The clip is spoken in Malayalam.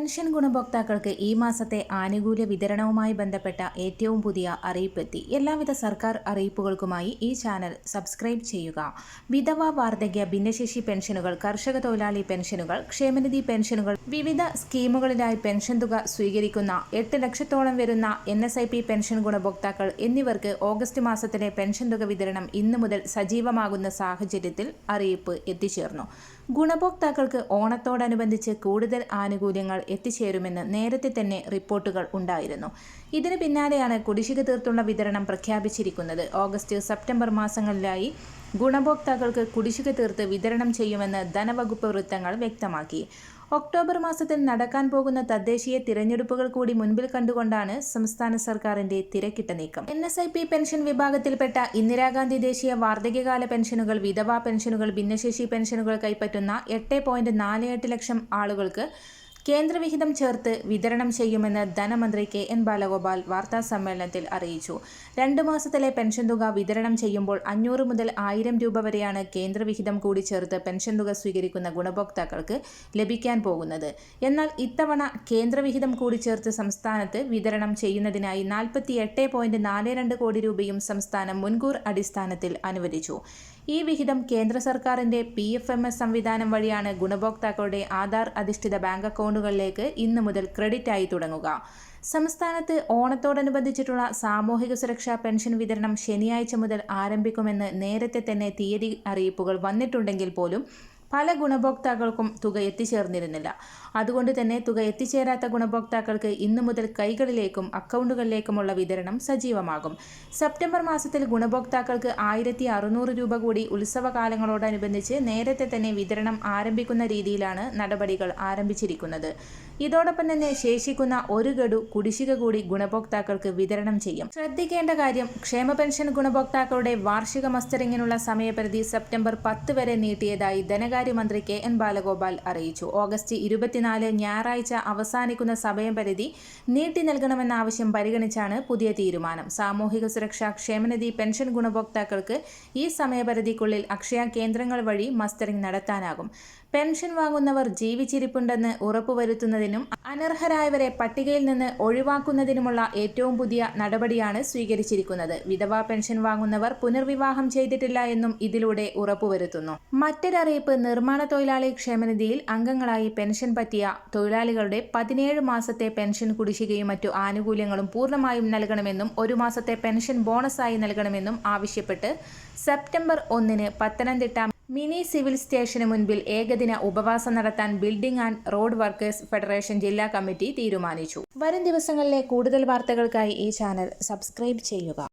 പെൻഷൻ ഗുണഭോക്താക്കൾക്ക് ഈ മാസത്തെ ആനുകൂല്യ വിതരണവുമായി ബന്ധപ്പെട്ട ഏറ്റവും പുതിയ അറിയിപ്പെത്തി. എല്ലാവിധ സർക്കാർ അറിയിപ്പുകൾക്കുമായി ഈ ചാനൽ സബ്സ്ക്രൈബ് ചെയ്യുക. വിധവ വാർദ്ധക്യ ഭിന്നശേഷി പെൻഷനുകൾ കർഷക തൊഴിലാളി പെൻഷനുകൾ ക്ഷേമനിധി പെൻഷനുകൾ വിവിധ സ്കീമുകളിലായി പെൻഷൻ തുക സ്വീകരിക്കുന്ന എട്ട് ലക്ഷത്തോളം വരുന്ന N S I P pension ഗുണഭോക്താക്കൾ എന്നിവർക്ക് ഓഗസ്റ്റ് മാസത്തിലെ പെൻഷൻ തുക വിതരണം ഇന്നു മുതൽ സജീവമാകുന്ന സാഹചര്യത്തിൽ അറിയിപ്പ് എത്തിച്ചേർന്നു. ഗുണഭോക്താക്കൾക്ക് ഓണത്തോടനുബന്ധിച്ച് കൂടുതൽ ആനുകൂല്യങ്ങൾ എത്തിച്ചേരുമെന്ന് നേരത്തെ തന്നെ റിപ്പോർട്ടുകൾ ഉണ്ടായിരുന്നു. ഇതിന് പിന്നാലെയാണ് കുടിശ്ശിക തീർത്തുള്ള വിതരണം പ്രഖ്യാപിച്ചിരിക്കുന്നത്. ഓഗസ്റ്റ് സെപ്റ്റംബർ മാസങ്ങളിലായി ഗുണഭോക്താക്കൾക്ക് കുടിശ്ശിക തീർത്ത് വിതരണം ചെയ്യുമെന്ന് ധനവകുപ്പ് വൃത്തങ്ങൾ വ്യക്തമാക്കി. ഒക്ടോബർ മാസത്തിൽ നടക്കാൻ പോകുന്ന തദ്ദേശീയ തിരഞ്ഞെടുപ്പുകൾ കൂടി മുൻപിൽ കണ്ടുകൊണ്ടാണ് സംസ്ഥാന സർക്കാരിന്റെ തിരക്കിട്ട നീക്കം. N S I P pension വിഭാഗത്തിൽപ്പെട്ട ഇന്ദിരാഗാന്ധി ദേശീയ വാർദ്ധക്യകാല പെൻഷനുകൾ വിധവാ പെൻഷനുകൾ ഭിന്നശേഷി പെൻഷനുകൾ കൈപ്പറ്റുന്ന എട്ട് ലക്ഷം ആളുകൾക്ക് കേന്ദ്രവിഹിതം ചേർത്ത് വിതരണം ചെയ്യുമെന്ന് ധനമന്ത്രി കെ എൻ ബാലഗോപാൽ വാർത്താ സമ്മേളനത്തിൽ അറിയിച്ചു. രണ്ട് മാസത്തിലെ പെൻഷൻ തുക വിതരണം ചെയ്യുമ്പോൾ അഞ്ഞൂറ് മുതൽ ആയിരം രൂപ വരെയാണ് കേന്ദ്രവിഹിതം കൂടി ചേർത്ത് പെൻഷൻ തുക സ്വീകരിക്കുന്ന ഗുണഭോക്താക്കൾക്ക് ലഭിക്കാൻ പോകുന്നത്. എന്നാൽ ഇത്തവണ കേന്ദ്രവിഹിതം കൂടി ചേർത്ത് സംസ്ഥാനത്ത് വിതരണം ചെയ്യുന്നതിനായി നാൽപ്പത്തി എട്ട് പോയിന്റ് നാല് രണ്ട് കോടി രൂപയും സംസ്ഥാനം മുൻകൂർ അടിസ്ഥാനത്തിൽ അനുവദിച്ചു. ഈ വിഹിതം കേന്ദ്ര സർക്കാരിന്റെ പി എഫ് എം എസ് സംവിധാനം വഴിയാണ് ഗുണഭോക്താക്കളുടെ ആധാർ അധിഷ്ഠിത ബാങ്ക് അക്കൗണ്ടുകളിലേക്ക് ഇന്നു മുതൽ ക്രെഡിറ്റ് ആയി തുടങ്ങുക. സംസ്ഥാനത്ത് ഓണത്തോടനുബന്ധിച്ചിട്ടുള്ള സാമൂഹിക സുരക്ഷാ പെൻഷൻ വിതരണം ശനിയാഴ്ച മുതൽ ആരംഭിക്കുമെന്ന് നേരത്തെ തന്നെ തീയതി അറിയിപ്പുകൾ വന്നിട്ടുണ്ടെങ്കിൽ പോലും പല ഗുണഭോക്താക്കൾക്കും തുക എത്തിച്ചേർന്നിരുന്നില്ല. അതുകൊണ്ട് തന്നെ തുക എത്തിച്ചേരാത്ത ഗുണഭോക്താക്കൾക്ക് ഇന്നു മുതൽ കൈകളിലേക്കും അക്കൗണ്ടുകളിലേക്കുമുള്ള വിതരണം സജീവമാകും. സെപ്റ്റംബർ മാസത്തിൽ ഗുണഭോക്താക്കൾക്ക് ആയിരത്തി അറുന്നൂറ് രൂപ കൂടി ഉത്സവകാലങ്ങളോടനുബന്ധിച്ച് നേരത്തെ തന്നെ വിതരണം ആരംഭിക്കുന്ന രീതിയിലാണ് നടപടികൾ ആരംഭിച്ചിരിക്കുന്നത്. ഇതോടൊപ്പം തന്നെ ശേഷിക്കുന്ന ഒരു ഗഡു കുടിശ്ശിക കൂടി ഗുണഭോക്താക്കൾക്ക് വിതരണം ചെയ്യും. ശ്രദ്ധിക്കേണ്ട കാര്യം ക്ഷേമ പെൻഷൻ ഗുണഭോക്താക്കളുടെ വാർഷിക മസ്റ്ററിങ്ങിനുള്ള സമയപരിധി സെപ്റ്റംബർ പത്ത് വരെ നീട്ടിയതായി ധനകാര്യമന്ത്രി കെ എൻ ബാലഗോപാൽ അറിയിച്ചു. ഓഗസ്റ്റ് ഇരുപത്തിനാല് ഞായറാഴ്ച അവസാനിക്കുന്ന സമയപരിധി നീട്ടി നൽകണമെന്ന ആവശ്യം പരിഗണിച്ചാണ് പുതിയ തീരുമാനം. സാമൂഹിക സുരക്ഷാ ക്ഷേമനിധി പെൻഷൻ ഗുണഭോക്താക്കൾക്ക് ഈ സമയപരിധിക്കുള്ളിൽ അക്ഷയ കേന്ദ്രങ്ങൾ വഴി മസ്റ്ററിംഗ് നടത്താനാകും. പെൻഷൻ വാങ്ങുന്നവർ ജീവിച്ചിരിപ്പുണ്ടെന്ന് ഉറപ്പുവരുത്തുന്നതിനും അനർഹരായവരെ പട്ടികയിൽ നിന്ന് ഒഴിവാക്കുന്നതിനുമുള്ള ഏറ്റവും പുതിയ നടപടിയാണ് സ്വീകരിച്ചിരിക്കുന്നത്. വിധവാ പെൻഷൻ വാങ്ങുന്നവർ പുനർവിവാഹം ചെയ്തിട്ടില്ല എന്നും ഇതിലൂടെ ഉറപ്പുവരുത്തുന്നു. മറ്റൊരറിയിപ്പ് നിർമ്മാണ തൊഴിലാളി ക്ഷേമനിധിയിൽ അംഗങ്ങളായി പെൻഷൻ പറ്റിയ തൊഴിലാളികളുടെ പതിനേഴ് മാസത്തെ പെൻഷൻ കുടിശ്ശികയും മറ്റു ആനുകൂല്യങ്ങളും പൂർണമായും നൽകണമെന്നും ഒരു മാസത്തെ പെൻഷൻ ബോണസായി നൽകണമെന്നും ആവശ്യപ്പെട്ട് സെപ്റ്റംബർ ഒന്നിന് പത്തനംതിട്ട മിനി സിവിൽ സ്റ്റേഷന് മുൻപിൽ ഏകദിന ഉപവാസം നടത്താൻ building and road workers federation ജില്ലാ കമ്മിറ്റി തീരുമാനിച്ചു. വരും ദിവസങ്ങളിലെ കൂടുതൽ വാർത്തകൾക്കായി ഈ ചാനൽ സബ്സ്ക്രൈബ് ചെയ്യുക.